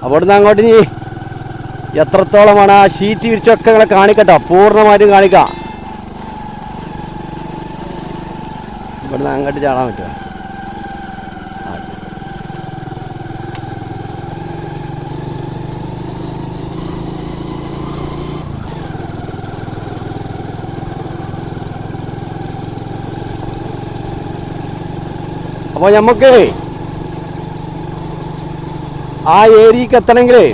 അവിടുന്ന് അങ്ങോട്ട് ഇനി എത്രത്തോളമാണ് ആ ഷീറ്റ് വിരിച്ചൊക്കെ നിങ്ങളെ കാണിക്കട്ടോ. പൂർണമായിട്ടും കാണിക്കാം. ഇവിടുന്ന് അങ്ങോട്ട് ചാടാൻ പറ്റുമോ? അപ്പോൾ നമുക്ക് ആ ഏരിയക്ക് എത്തണമെങ്കിലേ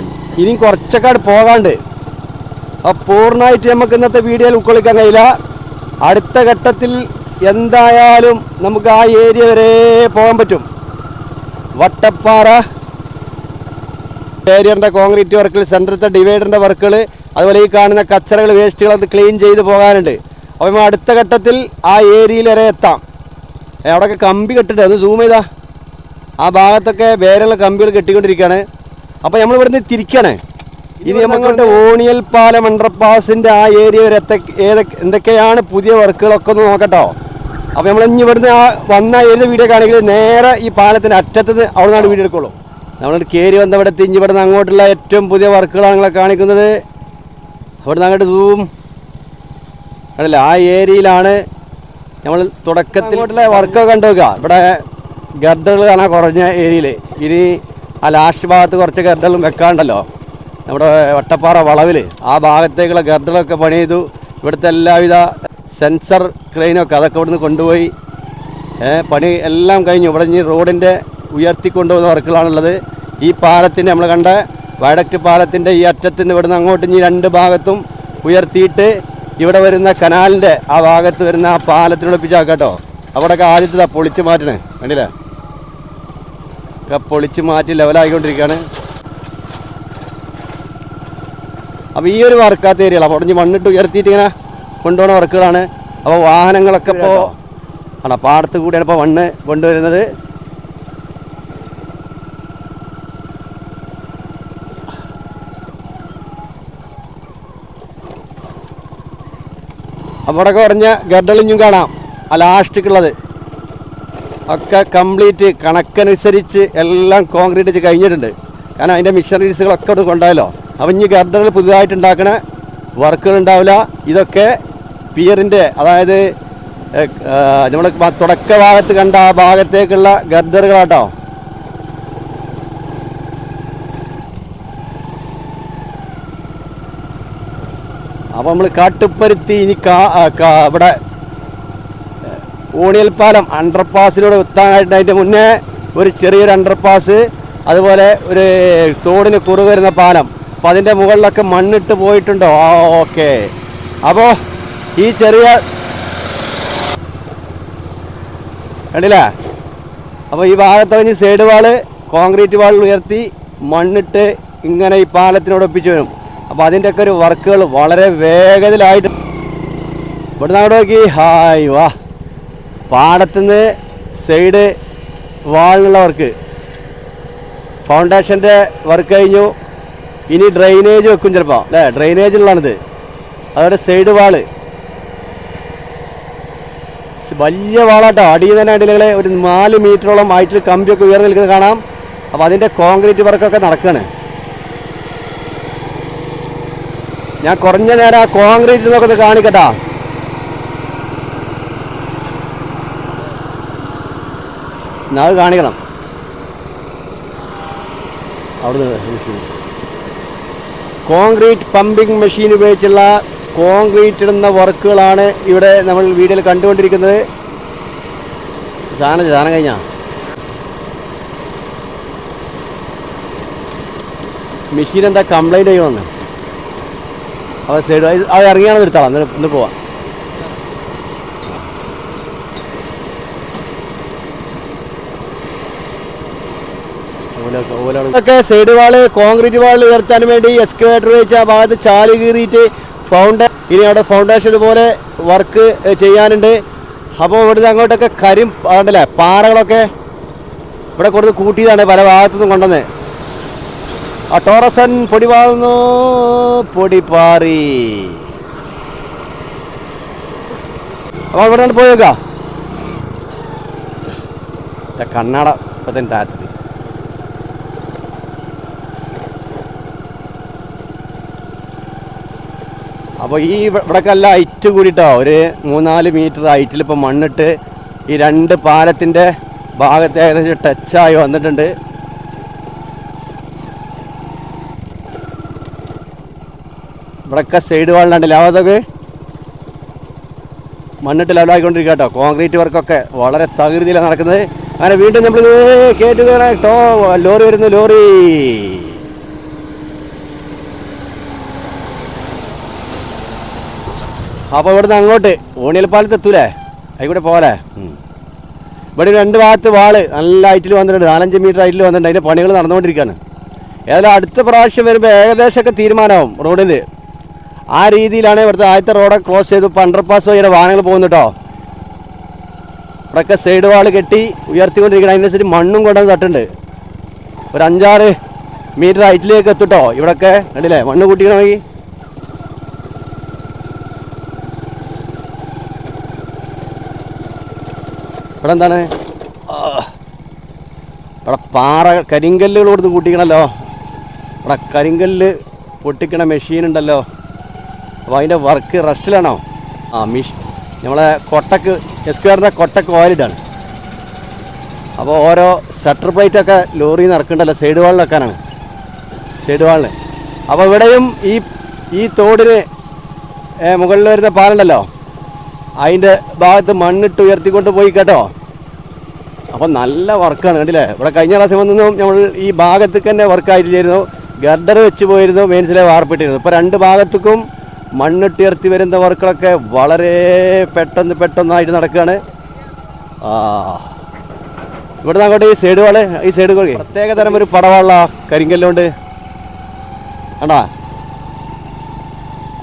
ഇനി കുറച്ചൊക്കെ പോകാണ്ട്. അപ്പോൾ പൂർണമായിട്ട് നമുക്ക് ഇന്നത്തെ വീഡിയോയിൽ ഉൾക്കൊള്ളിക്കാൻ കഴിയില്ല. അടുത്ത ഘട്ടത്തിൽ എന്തായാലും നമുക്ക് ആ ഏരിയ വരെ പോകാൻ പറ്റും. വട്ടപ്പാറ ഏരിയന്റെ കോൺക്രീറ്റ് വർക്കുകൾ സെന്ററത്തെ ഡിവൈഡറിന്റെ വർക്കുകൾ അതുപോലെ ഈ കാണുന്ന കച്ചറകൾ വേസ്റ്റുകൾ അത് ക്ലീൻ ചെയ്ത് പോകാനുണ്ട്. അപ്പോൾ അടുത്ത ഘട്ടത്തിൽ ആ ഏരിയയിൽ വരെ എത്താം. അവിടെയൊക്കെ കമ്പി കെട്ടിട്ട് അത് സൂം ചെയ്താ. ആ ഭാഗത്തൊക്കെ വേരുള്ള കമ്പികൾ കെട്ടിക്കൊണ്ടിരിക്കുകയാണ്. അപ്പോൾ നമ്മൾ ഇവിടുന്ന് തിരിക്കണേ. ഇനി നമ്മളുടെ ഓണിയൽ പാലം അണ്ടർപാസിന്റെ ആ ഏരിയ വരെ ഏതൊക്കെ എന്തൊക്കെയാണ് പുതിയ വർക്കുകളൊക്കെ ഒന്ന് നോക്കട്ടോ. അപ്പോൾ നമ്മൾ ഇനി ഇവിടുന്ന് ആ വന്ന ഏത് വീഡിയോ കാണിക്കുന്നത് നേരെ ഈ പാലത്തിന്റെ അറ്റത്ത് നിന്ന് അവിടെ നിന്നാണ് വീഡിയോ എടുക്കുള്ളൂ. നമ്മൾ കയറി വന്ന ഇവിടെ തിരിഞ്ഞ് ഇവിടുന്ന് അങ്ങോട്ടുള്ള ഏറ്റവും പുതിയ വർക്കുകളാണ് നിങ്ങളെ കാണിക്കുന്നത്. അവിടുന്ന് അങ്ങോട്ട് സൂം കണ്ടില്ല? ആ ഏരിയയിലാണ് നമ്മൾ തുടക്കത്തിൽ വർക്കൊക്കെ കണ്ടു നോക്കുക ഇവിടെ ഗർഡറുകൾ കാണാൻ കുറഞ്ഞ ഏരിയയിൽ ഇനി ആ ലാസ്റ്റ് ഭാഗത്ത് കുറച്ച് ഗർഡുകളും വെക്കാണ്ടല്ലോ നമ്മുടെ വട്ടപ്പാറ വളവിൽ ആ ഭാഗത്തേക്കുള്ള ഗർഡറൊക്കെ പണി ചെയ്തു. ഇവിടുത്തെ എല്ലാവിധ സെൻസർ ക്രെയിനൊക്കെ അതൊക്കെ ഇവിടുന്ന് കൊണ്ടുപോയി. പണി എല്ലാം കഴിഞ്ഞു. ഇവിടെ ഇനി റോഡിന്റെ ഉയർത്തിക്കൊണ്ടുപോകുന്ന വർക്കുകളാണുള്ളത്. ഈ പാലത്തിന്റെ നമ്മൾ കണ്ട വയഡക്റ്റ് പാലത്തിന്റെ ഈ അറ്റത്ത് നിന്ന് ഇവിടുന്ന് അങ്ങോട്ട് ഇനി രണ്ട് ഭാഗത്തും ഉയർത്തിയിട്ട് ഇവിടെ വരുന്ന കനാലിന്റെ ആ ഭാഗത്ത് വരുന്ന ആ പാലത്തിനൊളിപ്പിച്ചാക്കാം കേട്ടോ അവിടെയൊക്കെ ആദ്യത്തെ പൊളിച്ച് മാറ്റണേ. കണ്ടില്ലേ? ഒക്കെ പൊളിച്ച് മാറ്റി ലെവലായിക്കൊണ്ടിരിക്കുകയാണ് അപ്പോൾ ഈ ഒരു വർക്കാത്ത ഏരിയകൾ അപ്പോൾ ഉടഞ്ഞ് മണ്ണിട്ട് ഉയർത്തിയിട്ട് ഇങ്ങനെ കൊണ്ടുപോകുന്ന വർക്കുകളാണ് അപ്പോൾ വാഹനങ്ങളൊക്കെ ഇപ്പോൾ ആണ്. പാടത്ത് കൂടിയാണ് ഇപ്പോൾ മണ്ണ് കൊണ്ടുവരുന്നത്. അവിടെയൊക്കെ കുറഞ്ഞ ഗഡളിഞ്ഞും കാണാം. ആ ലാസ്റ്റിക്കുള്ളത് ഒക്കെ കംപ്ലീറ്റ് കണക്കനുസരിച്ച് എല്ലാം കോൺക്രീറ്റ് വെച്ച് കഴിഞ്ഞിട്ടുണ്ട്. കാരണം അതിന്റെ മിഷനറീസുകളൊക്കെ അവിടെ കൊണ്ടായല്ലോ. അപ്പം ഇനി ഗർഡറുകൾ പുതുതായിട്ട് ഉണ്ടാക്കണ വർക്കുകൾ ഉണ്ടാവില്ല ഇതൊക്കെ പിയറിന്റെ അതായത് നമ്മൾ തുടക്ക ഭാഗത്ത് കണ്ട ആ ഭാഗത്തേക്കുള്ള ഗർഡറുകളാട്ടോ. അപ്പോൾ നമ്മൾ കാട്ടുപ്പരുത്തി ഇനി കാ- ഇവിടെ ഊണിയൽ പാലം അണ്ടർപാസിലൂടെ എത്താനായിട്ട് അതിന്റെ മുന്നേ ഒരു ചെറിയൊരു അണ്ടർപാസ് അതുപോലെ ഒരു തോടിന് കുറു വരുന്ന പാലം. അപ്പോൾ അതിന്റെ മുകളിലൊക്കെ മണ്ണിട്ട് പോയിട്ടുണ്ടോ? ആ ഓക്കെ. അപ്പോൾ ഈ ചെറിയ കണ്ടില്ലേ? അപ്പോൾ ഈ ഭാഗത്ത് കഴിഞ്ഞ് സൈഡ് വാൾ കോൺക്രീറ്റ് വാൾ ഉയർത്തി മണ്ണിട്ട് ഇങ്ങനെ ഈ പാലത്തിനോട് ഒപ്പിച്ച് വരും. അപ്പോൾ അതിന്റെയൊക്കെ ഒരു വർക്കുകൾ വളരെ വേഗത്തിലായിട്ട് ഇവിടുന്ന് അങ്ങോട്ട് നോക്കി. ഹായ് വാ. പാടത്തുനിന്ന് സൈഡ് വാളിനുള്ള വർക്ക് ഫൗണ്ടേഷന്റെ വർക്ക് കഴിഞ്ഞു. ഇനി ഡ്രെയിനേജ് വെക്കും ചിലപ്പോൾ അല്ലേ? ഡ്രെയിനേജുള്ളതാണിത് അതോടെ സൈഡ് വാൾ. വലിയ വാളാട്ടോ. അടിയിൽ തന്നെ അടിയിലെ ഒരു നാല് മീറ്ററോളം ആയിട്ട് കമ്പിയൊക്കെ ഉയർന്നു നിൽക്കുന്നത് കാണാം. അപ്പോൾ അതിന്റെ കോൺക്രീറ്റ് വർക്കൊക്കെ നടക്കുകയാണ് ഞാൻ കുറഞ്ഞ നേരം ആ കോൺക്രീറ്റ് നോക്കുന്നത് കാണിക്കട്ടോ കാണിക്കട്ടാ. അത് കാണിക്കണം. അവിടുന്ന് കോൺക്രീറ്റ് പമ്പിംഗ് മെഷീൻ ഉപയോഗിച്ചുള്ള കോൺക്രീറ്റ് ഇടുന്ന വർക്കുകളാണ് ഇവിടെ നമ്മൾ വീഡിയോയിൽ കണ്ടുകൊണ്ടിരിക്കുന്നത്. സാധനം സാധനം കഴിഞ്ഞാ? മെഷീൻ എന്താ കംപ്ലൈന്റ് ചെയ്യുമെന്ന് അവ സൈഡ് അത് ഇറങ്ങിയാണെന്ന് എടുത്താളാം ഇന്ന് പോവാം ഒക്കെ സൈഡ് വാൾ കോൺക്രീറ്റ് വാൾ ഉയർത്താൻ വേണ്ടി എക്സ്കവേറ്റർ വെച്ച് ആ ഭാഗത്ത് ചാൽ കീറിയിട്ട് ഫൗണ്ട ഇനി അവിടെ ഫൗണ്ടേഷൻ ഇതുപോലെ വർക്ക് ചെയ്യാനുണ്ട്. അപ്പോൾ ഇവിടുന്ന് അങ്ങോട്ടൊക്കെ കരിം ഉണ്ടല്ലേ പാറകളൊക്കെ ഇവിടെ കൊടുത്ത് കൂട്ടിയതാണ് പല ഭാഗത്തുനിന്നും കൊണ്ടുവന്ന്. ആ ടോറസൻ പൊടി പാറുന്നു പാറി. അപ്പോൾ ഇവിടെ നിന്ന് പോയേക്കാം കണ്ണാട ഇപ്പത്തിന് താഴത്ത് അപ്പോൾ ഈ ഇവിടെയൊക്കെ എല്ലാം ഹൈറ്റ് കൂടിയിട്ടോ ഒരു മൂന്നാൽ മീറ്റർ ഹൈറ്റിൽ ഇപ്പോൾ മണ്ണിട്ട് ഈ രണ്ട് പാലത്തിന്റെ ഭാഗത്ത് ഏകദേശം ടച്ചായി വന്നിട്ടുണ്ട്. ഇവിടെയൊക്കെ സൈഡ് വാളിലുണ്ട് ലാവാതൊക്കെ മണ്ണിട്ട് ലെവലായിക്കൊണ്ടിരിക്കുക കേട്ടോ കോൺക്രീറ്റ് വർക്കൊക്കെ വളരെ തകൃതിയിലാണ് നടക്കുന്നത്. അങ്ങനെ വീണ്ടും നമ്മൾ കയറ്റുകയാണ് കേട്ടോ ലോറി വരുന്നു ലോറി. അപ്പോൾ ഇവിടുന്ന് അങ്ങോട്ട് ഓണിയൽപ്പാലത്ത് എത്തൂലേ? അതിക്കൂടെ പോലെ ഇവിടെ രണ്ട് ഭാഗത്ത് വാൾ നല്ല ഹൈറ്റിൽ വന്നിട്ടുണ്ട്. നാലഞ്ച് മീറ്റർ ഹൈറ്റിൽ വന്നിട്ടുണ്ട്. അതിന്റെ പണികൾ നടന്നുകൊണ്ടിരിക്കുകയാണ്. ഏതായാലും അടുത്ത പ്രാവശ്യം വരുമ്പോൾ ഏകദേശമൊക്കെ തീരുമാനമാവും റോഡിന് ആ രീതിയിലാണ് ഇവിടുത്തെ ആദ്യത്തെ റോഡ് ക്ലോസ് ചെയ്ത്. ഇപ്പോൾ അണ്ടർപാസ് വഴിയുടെ വാഹനങ്ങൾ പോകുന്നു കേട്ടോ ഇവിടെയൊക്കെ സൈഡ് വാൾ കെട്ടി ഉയർത്തിക്കൊണ്ടിരിക്കണം അതിനനുസരിച്ച് മണ്ണും കൊണ്ടുവന്ന് തട്ടുണ്ട്. ഒരു അഞ്ചാറ് മീറ്റർ ഹൈറ്റിലേക്ക് എത്തുട്ടോ ഇവിടെയൊക്കെ കണ്ടില്ലേ? മണ്ണ് കൂട്ടിക്കണമെങ്കിൽ ഇവിടെ എന്താണ്. ഇവിടെ പാറ കരിങ്കല്ലുകൾ കൊടുത്ത് കൂട്ടിക്കണല്ലോ. ഇവിടെ കരിങ്കല്ല് പൊട്ടിക്കണ മെഷീൻ ഉണ്ടല്ലോ. അപ്പോൾ അതിന്റെ വർക്ക് റെസ്റ്റിലാണോ ആ മിഷ് നമ്മളെ കൊട്ടക്ക് എസ്ക്വയറിന്റെ കൊട്ടക്ക് ഓയിലിട്ടാണ് അപ്പോൾ ഓരോ ഷട്ടർ പ്ലേറ്റൊക്കെ ലോറിയിൽ നടക്കണ്ടല്ലോ സൈഡ് വാളിൽ വെക്കാനാണ്. സൈഡ് വാളിന് അപ്പോൾ ഇവിടെയും ഈ ഈ തോടിന് മുകളിൽ വരുന്ന പാലുണ്ടല്ലോ. അതിന്റെ ഭാഗത്ത് മണ്ണിട്ട് ഉയർത്തിക്കൊണ്ട് പോയി കേട്ടോ. അപ്പം നല്ല വർക്കാണ് കണ്ടില്ലേ? ഇവിടെ കഴിഞ്ഞ പ്രാവശ്യം വന്നൊന്നും നമ്മൾ ഈ ഭാഗത്തേക്ക് തന്നെ വർക്കായിട്ടില്ലായിരുന്നു ഗർഡർ വെച്ച് പോയിരുന്നു മെയിൻസിലെ വാർപ്പിട്ടിരുന്നു ഇപ്പോൾ രണ്ട് ഭാഗത്തേക്കും മണ്ണിട്ട് ഉയർത്തി വരുന്ന വർക്കുകളൊക്കെ വളരെ പെട്ടെന്ന് പെട്ടെന്നായിട്ട് നടക്കുകയാണ്. ആ. ഇവിടുന്ന് അങ്ങോട്ട് ഈ സൈഡ് വാൾ ഈ സൈഡ് കോഴി പ്രത്യേക തരം ഒരു പടവാള കരിങ്കല്ലുണ്ട്. കണ്ടാ?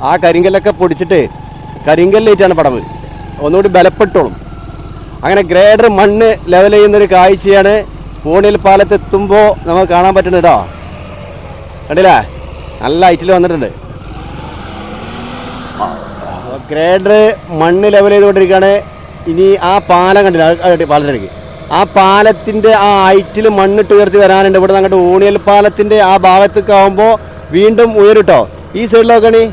ആ കരിങ്കല്ലൊക്കെ പൊടിച്ചിട്ട് കരിങ്കല്ലേറ്റാണ് പടവ്. ഒന്നുകൂടി ബലപ്പെട്ടോളും അങ്ങനെ ഗ്രേഡർ മണ്ണ് ലെവൽ ചെയ്യുന്നൊരു കാഴ്ചയാണ് പൂണിൽ പാലത്ത് എത്തുമ്പോൾ നമുക്ക് കാണാൻ പറ്റുന്നത് കേട്ടോ കണ്ടില്ലേ? നല്ല ഹൈറ്റിൽ വന്നിട്ടുണ്ട്. ഗ്രേഡർ മണ്ണ് ലെവൽ ചെയ്തുകൊണ്ടിരിക്കുകയാണ്. ഇനി ആ പാലം കണ്ടില്ല? പാലത്തിലേക്ക് ആ പാലത്തിന്റെ ആ ഹൈറ്റിൽ മണ്ണിട്ട് ഉയർത്തി വരാനുണ്ട്. ഇവിടെ അങ്ങോട്ട് ഊണിയൽ പാലത്തിന്റെ ആ ഭാഗത്തേക്ക് ആകുമ്പോൾ വീണ്ടും ഉയരുട്ടോ ഈ സൈഡിലൊക്കെ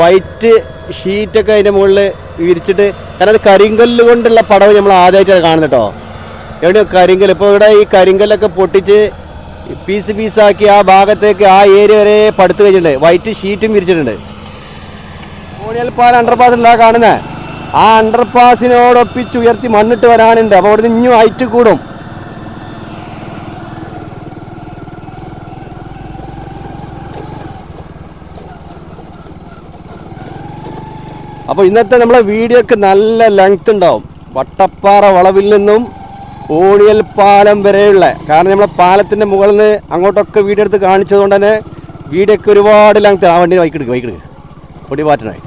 വൈറ്റ് ഷീറ്റൊക്കെ അതിന്റെ മുകളിൽ വിരിച്ചിട്ട് കാരണം അത് കരിങ്കല്ല് കൊണ്ടുള്ള പടവ് നമ്മൾ ആദ്യമായിട്ടാണ് കാണുന്നത് കേട്ടോ. എവിടെയോ കരിങ്കല്ല്. ഇപ്പോൾ ഇവിടെ ഈ കരിങ്കല്ലൊക്കെ പൊട്ടിച്ച് പീസ് പീസാക്കി ആ ഭാഗത്തേക്ക് ആ ഏരിയ വരെ പടുത്ത് കഴിഞ്ഞിട്ടുണ്ട്. വൈറ്റ് ഷീറ്റും വിരിച്ചിട്ടുണ്ട്. കോണിയൽ പാലം അണ്ടർപാസ് അല്ല കാണുന്നത് ആ അണ്ടർപാസിനോടൊപ്പിച്ച് ഉയർത്തി മണ്ണിട്ട് വരാനുണ്ട്. അപ്പോൾ അവിടെ ഇഞ്ഞും ഹൈറ്റ് കൂടും. അപ്പോൾ ഇന്നത്തെ നമ്മളെ വീഡിയോക്ക് നല്ല ലെങ്ത് ഉണ്ടാവും. വട്ടപ്പാറ വളവിൽ നിന്നും ഓണിയൽ പാലം വരെയുള്ള കാരണം നമ്മളെ പാലത്തിന്റെ മുകളിൽ നിന്ന് അങ്ങോട്ടൊക്കെ വീഡിയോ എടുത്ത് കാണിച്ചതുകൊണ്ട് തന്നെ വീഡിയോക്ക് ഒരുപാട് ലെങ്ത് ആ വണ്ടി വൈക്കെടുക്കുക വൈക്കെടുക്കുക പൊടി പാറ്റനായി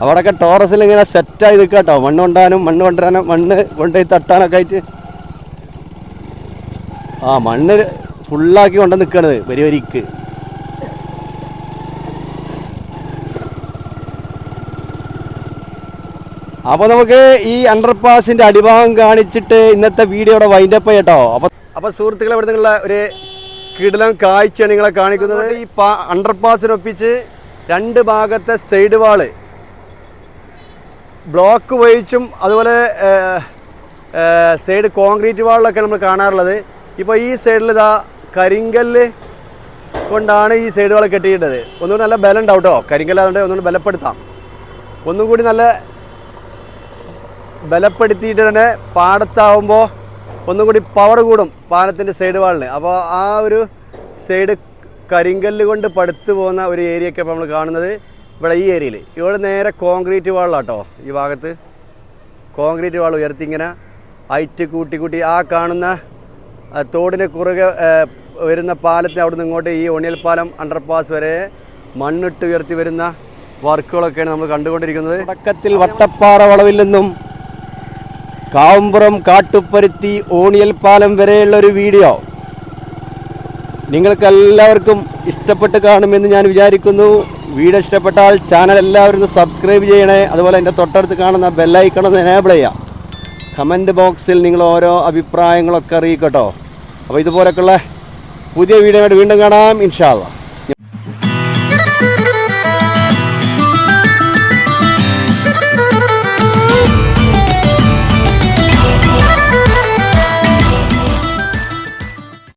അവിടെയൊക്കെ ടോറസിൽ ഇങ്ങനെ സെറ്റായി നിൽക്കുക കേട്ടോ മണ്ണ് കൊണ്ടാനും മണ്ണ് കൊണ്ടുവരാനും മണ്ണ് കൊണ്ടുപോയി തട്ടാനൊക്കെ ആയിട്ട്. ആ മണ്ണ് ഫുള്ളാക്കി കൊണ്ട് നിൽക്കണത് വരി വരിക്ക് അപ്പോൾ നമുക്ക് ഈ അണ്ടർപാസിന്റെ അടിഭാഗം കാണിച്ചിട്ട് ഇന്നത്തെ വീഡിയോയുടെ വൈൻഡപ്പ് കേട്ടോ അപ്പോൾ അപ്പോൾ സുഹൃത്തുക്കളെ ഇവിടെ നിന്നുള്ള ഒരു കിടലം കാഴ്ചയാണ് നിങ്ങളെ കാണിക്കുന്നത്. ഈ പാ അണ്ടർപാസിനൊപ്പിച്ച് രണ്ട് ഭാഗത്തെ സൈഡ് വാൾ ബ്ലോക്ക് ഉപയോഗിച്ചും അതുപോലെ സൈഡ് കോൺക്രീറ്റ് വാളിലൊക്കെ നമ്മൾ കാണാറുള്ളത്. ഇപ്പോൾ ഈ സൈഡിൽ ഇതാ കരിങ്കല്ല് കൊണ്ടാണ് ഈ സൈഡ് വാൾ കെട്ടിയിട്ടത്. ഒന്നുകൂടി നല്ല ബലം ഉണ്ടാവും കേട്ടോ കരിങ്കല്ല് അതുകൊണ്ട് ഒന്നുകൂടി ബലപ്പെടുത്താം. ഒന്നും കൂടി നല്ല ബലപ്പെടുത്തിയിട്ട് തന്നെ പാടത്താവുമ്പോൾ ഒന്നും കൂടി പവർ കൂടും പാലത്തിന്റെ സൈഡ് വാളിന്. അപ്പോൾ ആ ഒരു സൈഡ് കരിങ്കല്ല് കൊണ്ട് പടുത്തു പോകുന്ന ഒരു ഏരിയ ഒക്കെ നമ്മൾ കാണുന്നത്. ഇവിടെ ഈ ഏരിയയിൽ ഇവിടെ നേരെ കോൺക്രീറ്റ് വാളിലാട്ടോ ഈ ഭാഗത്ത്. കോൺക്രീറ്റ് വാൾ ഉയർത്തി ഇങ്ങനെ ഹൈറ്റ് കൂട്ടി കൂട്ടി ആ കാണുന്ന തോടിന് കുറുകെ വരുന്ന പാലത്തിന് അവിടെ നിന്ന് ഇങ്ങോട്ട് ഈ ഒണിയൽ പാലം അണ്ടർപാസ് വരെ മണ്ണിട്ട് ഉയർത്തി വരുന്ന വർക്കുകളൊക്കെയാണ് നമ്മൾ കണ്ടുകൊണ്ടിരിക്കുന്നത്. തുടക്കത്തിൽ വട്ടപ്പാറ വളവിൽ നിന്നും കാവുമ്പുറം കാട്ടുപ്പരുത്തി ഓണിയൽ പാലം വരെയുള്ള ഒരു വീഡിയോ നിങ്ങൾക്ക് എല്ലാവർക്കും ഇഷ്ടപ്പെട്ട് കാണുമെന്ന് ഞാൻ വിചാരിക്കുന്നു. വീഡിയോ ഇഷ്ടപ്പെട്ടാൽ ചാനൽ എല്ലാവരും സബ്സ്ക്രൈബ് ചെയ്യണേ. അതുപോലെ എന്റെ തൊട്ടടുത്ത് കാണുന്ന ബെല്ലൈക്കൺ ഒന്ന് എനേബിൾ ചെയ്യാം കമന്റ് ബോക്സിൽ നിങ്ങൾ ഓരോ അഭിപ്രായങ്ങളൊക്കെ അറിയിക്കട്ടോ. അപ്പോൾ ഇതുപോലൊക്കെയുള്ള പുതിയ വീഡിയോ വീണ്ടും കാണാം. ഇൻഷാല്ല